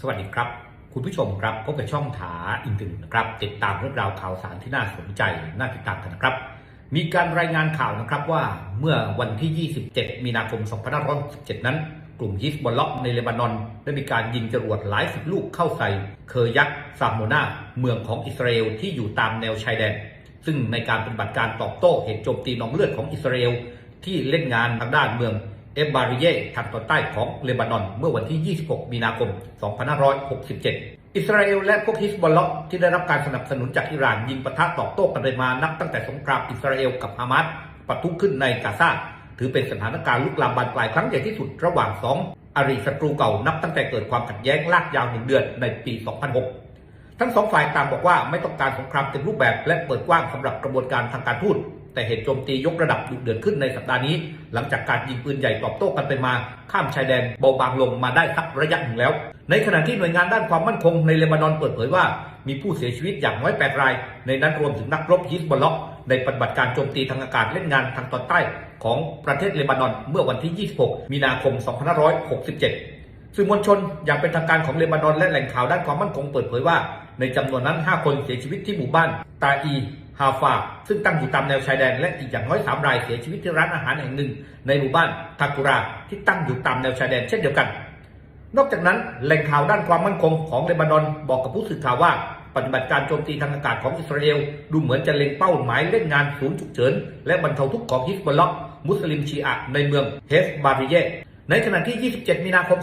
สวัสดีครับ คุณผู้ชมครับพบกับช่องถาอินเทอร์เน็ตนะครับ ติดตามเรื่องราวข่าวสารที่น่าสนใจน่าติดตามกันนะครับ มีการรายงานข่าวนะครับว่าเมื่อวันที่ 27 มีนาคม 2567 นั้น กลุ่มฮิสบอลล็อกในเลบานอน ได้มีการยิงจรวดหลายสิบลูกเข้าใส่ เคอยักซามโมนาเมืองของอิสราเอลที่อยู่ตามแนวชายแดน ซึ่งในการปฏิบัติการตอบโต้เหตุโจมตีนองเลือดของอิสราเอลที่เล่นงานทางด้านเมือง เอบาริเย่ทางตอนใต้ของเลบานอน เมื่อวันที่ 26 มีนาคม 2567 อิสราเอลและพวกฮิสบอลล็อกที่ได้รับการสนับสนุนจากอิหร่านยิงปะทะตอบโต้กันไปมานับตั้งแต่สงครามอิสราเอลกับฮามาสปะทุขึ้นในกาซาถือเป็นสถานการณ์ลุกลามบานปลายครั้งใหญ่ที่สุดระหว่างสองอริศัตรูเก่านับตั้งแต่เกิดความขัดแย้งลากยาวหนึ่งเดือนในปี 2006 ทั้งสองฝ่ายต่างบอกว่าไม่ต้องการสงครามเต็มรูปแบบและเปิดกว้างสำหรับกระบวนการทางการทูต แต่เหตุโจมตียกระดับดุเดือดขึ้นในสัปดาห์นี้ หลังจากการยิงปืนใหญ่ตอบโต้กันไปมา ข้ามชายแดนเบาบางลงมาได้สักระยะหนึ่งแล้ว ในขณะที่หน่วยงานด้านความมั่นคงในเลบานอนเปิดเผยว่า มีผู้เสียชีวิตอย่างน้อย 8 ราย ในนั้นรวมถึงนักรบฮิสบอลล็อกในปฏิบัติการโจมตีทางอากาศเล่นงานทางตอนใต้ของประเทศเลบานอนเมื่อวันที่ 26 มีนาคม 2567 สื่อมวลชนอย่างเป็นทางการของเลบานอนและแหล่งข่าวด้านความมั่นคงเปิดเผยว่า ในจำนวนนั้น 5 คนเสียชีวิตที่หมู่บ้านตาอี ฮาฟา ซึ่งตั้งอยู่ตามแนวชายแดน และอีกอย่างน้อย3รายเสียชีวิตที่ร้านอาหารแห่งหนึ่ง ในหมู่บ้านทากุราที่ตั้งอยู่ตามแนวชายแดนเช่นเดียวกัน นอกจากนั้นแหล่งข่าวด้านความมั่นคงของเลบานอนบอกกับผู้สื่อข่าวว่าปฏิบัติการโจมตีทางอากาศของอิสราเอลดูเหมือนจะเล็งเป้าหมายเล่นงานศูนย์ฉุกเฉิน และบรรเทาทุกข์ของฮิสบอลล็อกมุสลิมชีอะในเมืองเฮฟบาริเย ในขณะที่ 27 มีนาคม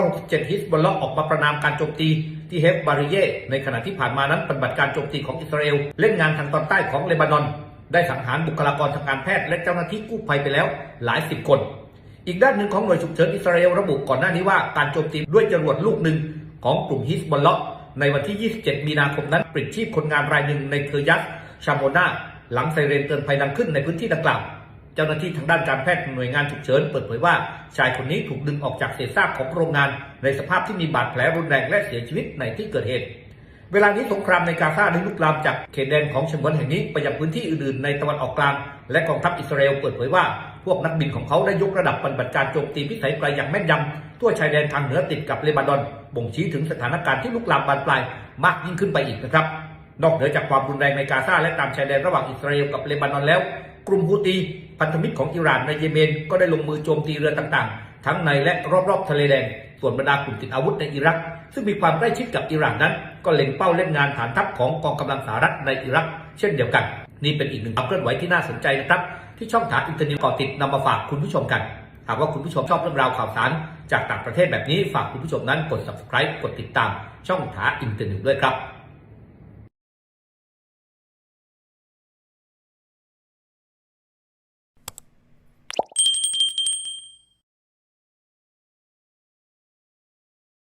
2567 ฮิสบอลล็อกออกมาประนามการโจมตีที่เฮฟบาริเย ในขณะที่ผ่านมานั้นปฏิบัติการโจมตีของอิสราเอล เล่นงานทางตอนใต้ของเลบานอน ได้สังหารบุคลากรทางการแพทย์และเจ้าหน้าที่กู้ภัยไปแล้วหลายสิบคน อีกด้านหนึ่งของหน่วยฉุกเฉินอิสราเอลระบุก่อนหน้านี้ว่าการโจมตีด้วยจรวดลูกหนึ่งของกลุ่มฮิสบอลล็อกในวันที่ 27 มีนาคมนั้นปลิดชีพคนงานรายหนึ่งในเคอร์ยัสชามโมนาหลังไซเรนเตือนภัยดังขึ้นในพื้นที่ดังกล่าว เจ้าหน้าที่ทางด้านการแพทย์หน่วยงานฉุกเฉินเปิดเผยว่าชายคนนี้ถูกดึงออกจากเศษซากของโรงงาน ในสภาพที่มีบาดแผลรุนแรงและเสียชีวิตในที่เกิดเหตุ เวลานี้สงครามในกาซาได้ลุกลามจากเขตแดนของฉนวนแห่งนี้ไปยังพื้นที่อื่นๆในตะวันออกกลาง และกองทัพอิสราเอลเปิดเผยว่าพวกนักบินของเขาได้ยกระดับปฏิบัติการโจมตีพิสัยไกลอย่างแม่นยำทั่วชายแดนทางเหนือติดกับเลบานอน บ่งชี้ถึงสถานการณ์ที่ลุกลามบานปลายมากยิ่งขึ้นไปอีกนะครับ นอกเหนือจากความรุนแรงในกาซาและตามชายแดนระหว่างอิสราเอลกับเลบานอนแล้ว กลุ่มฮูตีพันธมิตรของอิหร่านในเยเมน ก็ได้ลงมือโจมตีเรือต่างๆ ทั้งในและรอบๆทะเลแดง ส่วนบรรดากลุ่มติดอาวุธในอิรัก ซึ่งมีความใกล้ชิดกับอิหร่านนั้น ก็เล็งเป้าเล่นงานฐานทัพของกองกำลังสหรัฐในอิรัก เช่นเดียวกัน นี่เป็นอีกหนึ่งความเคลื่อนไหวที่น่าสนใจนะครับ ที่ช่องทาอินเทอร์เน็ตก่อติดนำมาฝากคุณผู้ชมกัน หากว่าคุณผู้ชมชอบเรื่องราวข่าวสาร จากต่างประเทศแบบนี้ฝากคุณผู้ชมนั้นกด subscribe กดติดตาม ช่องถาอินเทอร์เน็ตด้วยครับ